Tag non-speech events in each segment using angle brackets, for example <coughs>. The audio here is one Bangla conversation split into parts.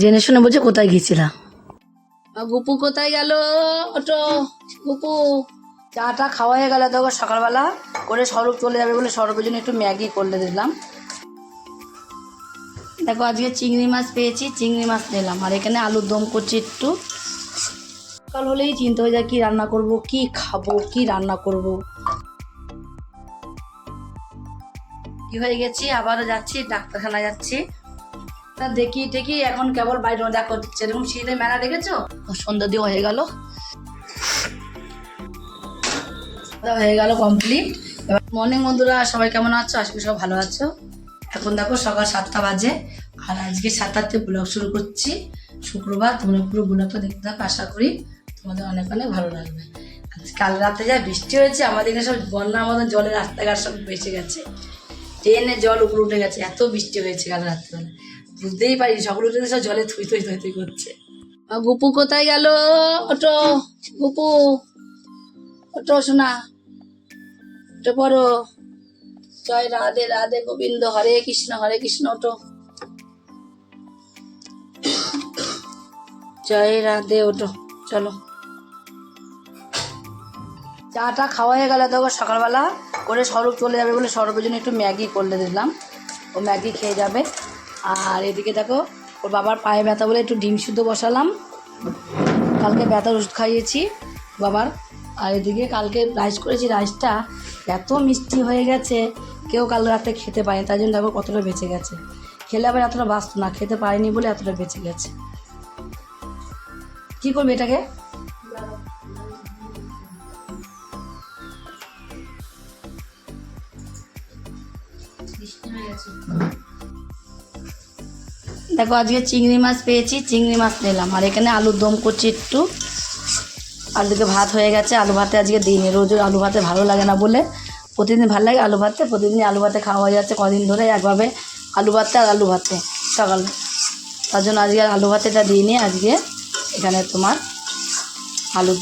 জেনে শুনে বলছে কোথায় গিয়েছিলাম। গুপু কোথায় গেল? ওটো গুপু, চাটা খাওয়া হয়ে গেল তখন সকালবেলা। করে সরব চলে যাবে বলে সরবের জন্য একটু ম্যাগি করলে দিলাম। দেখো, আজকে চিংড়ি মাছ পেয়েছি, চিংড়ি মাছ নিলাম। আর এখানে আলুর দম করছি একটু। সকাল হলেই চিন্তা হয়ে যায়, কি রান্না করব, কি খাব, কি রান্না করব। কি হয়ে গেছি? আবারও যাচ্ছি ডাক্তারখানা যাচ্ছি। তা দেখি দেখি এখন কেবল বাইরে দেখো যেরকম শীতের মেলা দেখেছ? সন্ধ্যা দিয়ে হয়ে গেল। হয়ে গেল কমপ্লিট এবার মর্নিং বন্ধুরা সবাই কেমন আছো? আজকে সব ভালো আছো। এখন দেখো সকাল সাতটা বাজে। আর আজকে সাতটাতে ব্লগ শুরু করছি। শুক্রবার তোমরা পুরো ব্লগটা দেখতে থাকো আশা করি তোমাদের অনেক অনেক ভালো লাগবে। কাল রাতে যা বৃষ্টি হয়েছে আমাদের এখানে সব বন্যার মতন জলের রাস্তাঘাট সব বেসে গেছে। ট্রেনে জল উপরে উঠে গেছে এত বৃষ্টি হয়েছে কাল রাত্রেবেলা। বুঝতেই পারি সকল উঠে সব জলে থুই থুই থুই করছে। গুপু কোথায় গেল? ওটো গুপু। ওটো শোনা ওটো পড়ো। জয় রাধে রাধে গোবিন্দ। হরে কৃষ্ণ হরে কৃষ্ণ ওটো জয় রাধে ওটো চলো। চাটা খাওয়া হয়ে গেল তখন সকালবেলা। করে সরব চলে যাবে বলে সরবের জন্য একটু ম্যাগি করলে দিলাম। ও ম্যাগি খেয়ে যাবে। আর এদিকে দেখো, ওর বাবার পায়ে ব্যথা বলে একটু ডিম সিদ্ধ বসালাম। কালকে ব্যথার ওষুধ খাইয়েছি বাবার। আর এদিকে কালকে রাইস করেছি রাইসটা এত মিষ্টি হয়ে গেছে, কেউ কাল রাতে খেতে পারেনি তাই জন্য দেখো কতটা বেঁচে গেছে। খেলে আবার এতটা বাঁচত না, খেতে পারেনি বলে এতটা বেঁচে গেছে। কী করবে এটাকে? দেখো, আজকে চিংড়ি মাছ পেয়েছি, চিংড়ি মাছ নিলাম। আর এখানে আলুর দম করছি একটু। আর দিকে ভাত হয়ে গেছে, আলু ভাতে আজকে দিইনি। রোজ আলু ভাতে ভালো লাগে না বলে। প্রতিদিন ভালো লাগে আলু ভাতে, প্রতিদিন আলু ভাতে খাওয়া যাচ্ছে কদিন ধরে একভাবে, আলু ভাতে আর আলু ভাতে। সকালে। তার জন্য আজকে আর আলু ভাতেটা দিইনি, আজকে এখানে তোমার আলু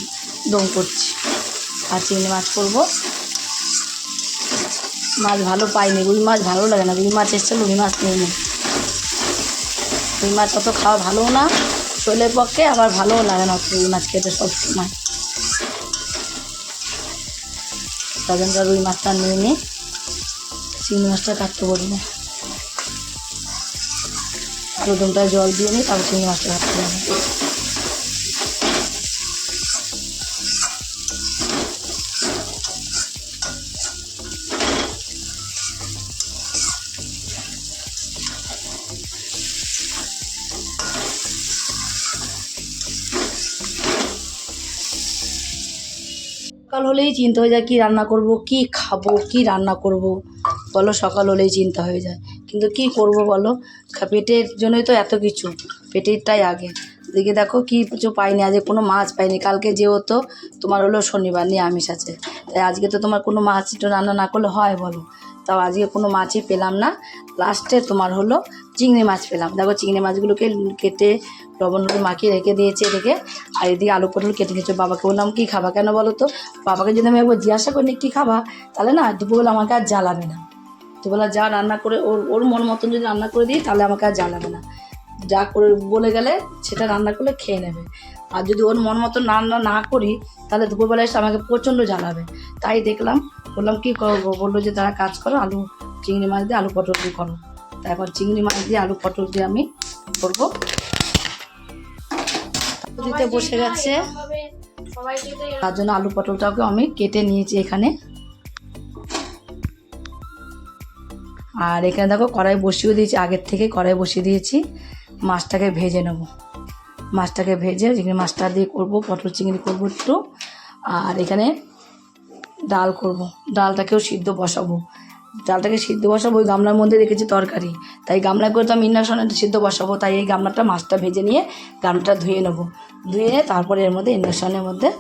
দম করছি। আর চিংড়ি মাছ করব। মাছ ভালো পাইনি, রুই মাছ ভালো লাগে না, রুই মাছ এসছে, রুই মাছ নিয়ে নিই রুই মাছ অত খাওয়া ভালোও না, শরীরের পক্ষে আবার ভালোও লাগে না রুই মাছ খেতে সব সময়। তার জন্য রুই মাছটা নিয়ে নিই চিংড়ি মাছটা কাটতে বলি না। প্রথমটা জল দিয়ে নিই তারপর চিংড়ি মাছটা কাটতে যাবে সকাল হলেই চিন্তা হয়ে যায়, কী রান্না করব, কি খাব, কি রান্না করব? বলো, সকাল হলেই চিন্তা হয়ে যায়। কিন্তু কি করব বলো? পেটের জন্যই তো এত কিছু, পেটেরটাই আগে। দেখে দেখো কি কিছু পাইনি, আজকে কোনো মাছ পাইনি। কালকে যেহেতু তোমার হলো শনিবার নিয়ে আমিষ আছে। তাই আজকে তো তোমার কোনো মাছ রান্না না করলে হয় বলো? তাও আজকে কোনো মাছই পেলাম না। লাস্টে তোমার হলো চিংড়ি মাছ পেলাম। দেখো চিংড়ি মাছগুলোকে কেটে লবণ মাখিয়ে রেখে দিয়েছে রেখে আর এদিকে আলু পটল কেটে নিয়েছে। বাবাকে বললাম, কী খাবা কেন বলো তো? বাবাকে যদি আমি একবার জিজ্ঞাসা করি, কী খাবা? তাহলে না, দুপুরবেলা আমাকে আর জ্বালাবে না। দুপুরবেলা যা রান্না করে ওর ওর মন মতন যদি রান্না করে দিই, তাহলে আমাকে আর জ্বালাবে না। যা করে বলে গেলে সেটা রান্না করলে খেয়ে নেবে। আর যদি ওর মন মতন রান্না না করি, তাহলে দুপুরবেলা এসে আমাকে প্রচণ্ড জ্বালাবে। তাই দেখলাম বললাম, কী করব বলল যে তারা কাজ করো, আলু, চিংড়ি মাছ দিয়ে আলু পটল দিয়ে করো। তারপর চিংড়ি মাছ দিয়ে আলু পটল দিয়ে আমি করব। দিতে বসে গেছে। তার জন্য আলু পটলটাকে আমি কেটে নিয়েছি এখানে। আর এখানে দেখো কড়াই বসিয়ে দিয়েছি, আগের থেকে কড়াই বসিয়ে দিয়েছি। মাছটাকে ভেজে নেব। মাছটাকে ভেজে চিংড়ি মাছটা দিয়ে করব, পটল চিংড়ি করব একটু। আর এখানে ডাল করব। ডালটাকেও সিদ্ধ বসাবো। ডালটাকে সিদ্ধ বসাবো, ওই গামলার মধ্যে রেখেছি তরকারি। তাই গামলা করে তো আমি ইন্ডাকশনে সিদ্ধ বসাবো, তাই এই গামলাটা মাছটা ভেজে নিয়ে গামলাটা ধুয়ে নেব। ধুয়ে নিয়ে তারপরে এর মধ্যে ইন্ডাকশনের মধ্যে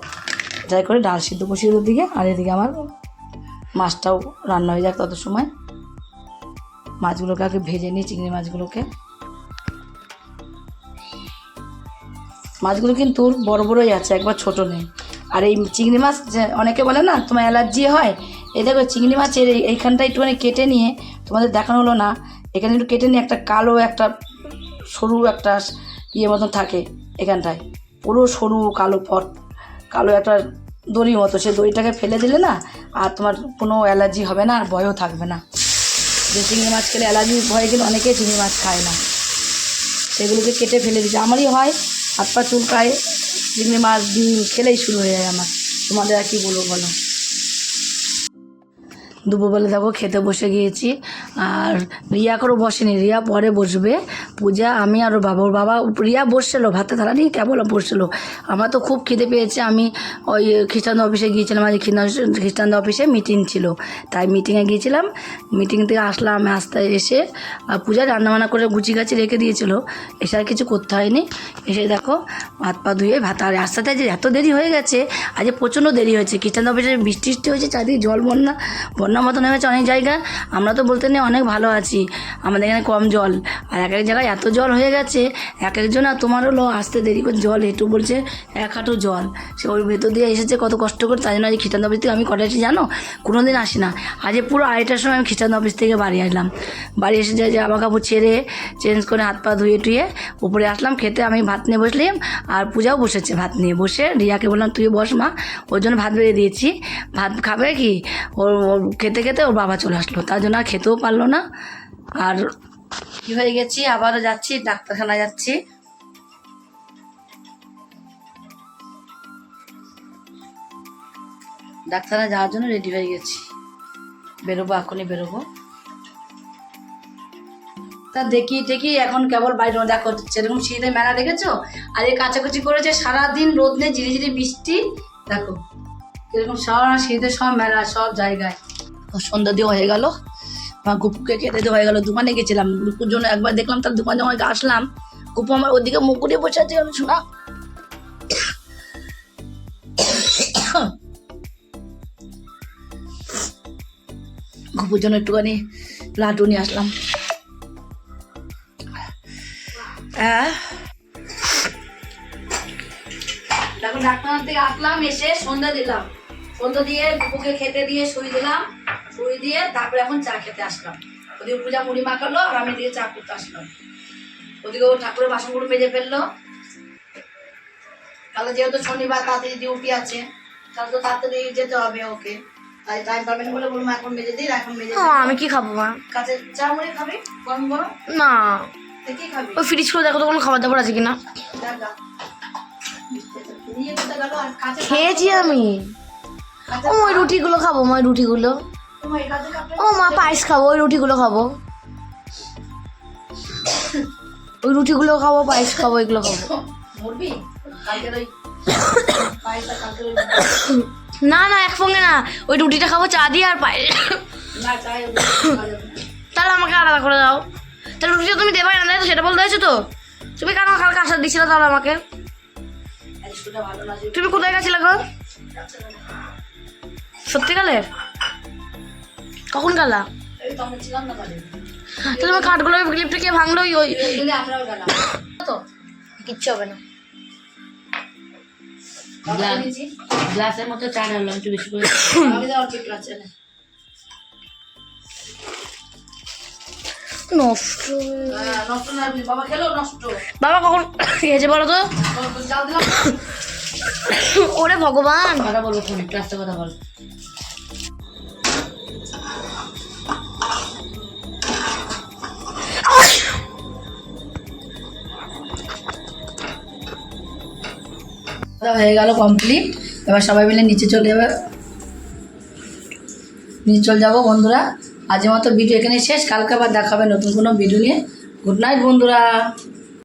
যাই করে ডাল সিদ্ধ বসিয়ে দিকে আর এদিকে আমার মাছটাও রান্না হয়ে যাক তত সময়। মাছগুলোকে আগে ভেজে নিই, চিংড়ি মাছগুলোকে। মাছগুলো কিন্তু বড় বড়ই আছে, একবার ছোট নেই আর এই চিংড়ি মাছ অনেকে বলে না, তোমার অ্যালার্জি হয়? এই দেখো, চিংড়ি মাছের এই- এইখানটা একটুখানি কেটে নিয়ে তোমাদের দেখানো হলো না। এখানে একটু কেটে নিয়ে একটা কালো একটা সরু একটা ইয়ে মতন থাকে এখানটায়। পুরো সরু, কালো পট, কালো একটা দড়ি মতো। সে দড়িটাকে ফেলে দিলে না, আর তোমার কোনো অ্যালার্জি হবে না, আর ভয়ও থাকবে না। যে চিংড়ি মাছ খেলে অ্যালার্জি ভয়ে গেলে অনেকেই চিংড়ি মাছ খায় না। সেগুলোকে কেটে ফেলে দিচ্ছে আমারই হয় হাত পা চুলকায় চিংড়ি মাছ খেলেই শুরু হয়ে যায় আমার। তোমাদের আর কি বলব বলো? দুপুরবেলা দেখো খেতে বসে গিয়েছি। আর রিয়া করে বসেনি, রিয়া পরে বসবে। পূজা, আমি আর বাবা বাবা রিয়া বসছিল ভাতে থালা নিয়ে কেবল বসছিল। আমার তো খুব খিদে পেয়েছে, আমি ওই খ্রিস্টান অফিসে গিয়েছিলাম, আজ খ্রিস্টান অফিসে মিটিং ছিল। তাই মিটিংয়ে গিয়েছিলাম মিটিং থেকে আসলাম, আসতে এসে, আর পূজা রান্নাবান্না করে গুচি গাছি রেখে দিয়েছিল। এসে আর কিছু করতে হয়নি। এসে দেখো হাত পা ধুয়ে ভাত আর আস্তে যে এত দেরি হয়ে গেছে, আজ প্রচণ্ড দেরি হয়েছে খ্রিস্টান অফিসে বৃষ্টি হয়েছে, চারদিকে জল বন্যা বন্যা মতন হয়েছে অনেক জায়গা, আমরা তো বলতে নেই অনেক ভালো আছি। আমাদের এখানে কম জল। আর এক এক জায়গায় এত জল হয়ে গেছে, এক একজন আর তোমার হলো আসতে দেরি করে জল হেঁটু বলছে এক হাঁটু জল। সে ওর ভেতর দিয়ে এসেছে কত কষ্ট করে, তাই জন্য আজ খ্রিস্টান অফিস থেকে আমি কটা এসেছি জানো? কোনো দিন আসি না। আজ পুরো আড়াইটার সময় আমি খ্রিস্টান অফিস থেকে বাড়ি আসলাম। বাড়ি এসে যে জামা কাপড় ছেড়ে, চেঞ্জ করে হাত পা ধুয়ে টুয়ে উপরে আসলাম, খেতে আমি ভাত নিয়ে বসলাম, আর পূজাও বসেছে ভাত নিয়ে। বসে রিয়াকে বললাম, তুই বস মা। ওর জন্য ভাত বেড়ে দিয়েছি। ভাত খাবে কি? ওর খেতে খেতে ওর বাবা চলে আসলো। তার জন্য আর খেতেও পারল না। আর কি হয়ে গেছি? আবারও যাচ্ছি ডাক্তারখানা যাচ্ছি। ডাক্তারখানা যাওয়ার জন্য রেডি হয়ে গেছি। বেরোবো, এখনই বেরোবো। তা দেখি দেখি এখন কেবল বাইরে দেখো যেরকম শীতে মেলা দেখেছ? আর এই কাচাকুচি করেছে সারাদিন রোদ নেই ঝিরি ঝিরি বৃষ্টি। দেখো, এরকম সারা শীতে সব মেলা, সব জায়গায়। সন্ধ্যা দিয়ে হয়ে গেল। আমার গুপুকে খেতে দিয়ে হয়ে গেল দোকানে গেছিলাম। গুপুর জন্য একবার দেখলাম, তার দোকান যখন আসলাম। গুপু আমার ওদিকে মুখ করে বসে আছে, আমি শোনা। গুপুর জন্য একটুখানি লাড্ডু নিয়ে আসলাম। হ্যাঁ তারপর ডাক্তার থেকে আসলাম, এসে সন্ধ্যা দিলাম। সন্ধ্যা দিয়ে বুকুকে খেতে দিয়ে শুয়ে দিলাম। শুই দিয়ে তারপরে এখন চা খেতে আসলাম। ওদিকে পূজা মুড়ি মাখালো আর আমি দিয়ে চা করতে আসলাম। ওদিকে ও ঠাকুরের বাসনগুলো মেজে ফেলল। তাহলে যেহেতু শনিবার তাড়াতাড়ি ডিউটি আছে তাহলে তো তাড়াতাড়ি যেতে হবে ওকে। তাই টাইম পাবে না বলে বলব এখন মেজে দিই এখন মেজে আমি কি খাব মা? কাছে চা মুড়ি খাবি? গরম গরম? না। কি খাবি? ওই ফ্রিজ করে দেখো তো কোনো খাবার দাবার আছে কিনা। খেয়েছি আমি। ওই রুটিগুলো খাব মা রুটিগুলো। ও মা পায়েস খাব ওই রুটিগুলো খাব। ওই রুটিগুলো খাব পায়েস খাব এগুলো খাব। না না একসঙ্গে না ওই রুটিটা খাব চা দিয়ে আর পায়েস। তাহলে আমাকে আলাদা করে দাও। তাহলে রুটিটা তুমি দেবে না তো সেটা বলতে হয়েছো তো? তুমি কেন কালকে আসার দিচ্ছিলে তাহলে আমাকে? তুমি কোথায় গেছিলে গো? সত্যিকালের কখন গেলা? তাহলে আমার কাঠগুলো ক্লিপটা কে ভাঙলো? ওই <coughs> তো কিচ্ছু হবে না। বাবা গ্লাসের মতো চা ঢাললাম একটু বেশি করে আমি তো অল্প একটু আছে না। নষ্ট। হ্যাঁ, নষ্ট না আপনি বাবা খেলো নষ্ট। বাবা কখন <coughs> খেয়েছে বলো তো? <coughs> ওরে ভগবান। কথা বলব ফোনে একটু আস্তে কথা বল। হয়ে গেল কমপ্লিট এবার সবাই মিলে নিচে চলে যাবে। নিচে চলে যাব বন্ধুরা। আজের মতো ভিডিও এখানে শেষ। কালকে আবার দেখাবে নতুন কোনো ভিডিও নিয়ে। গুড নাইট বন্ধুরা।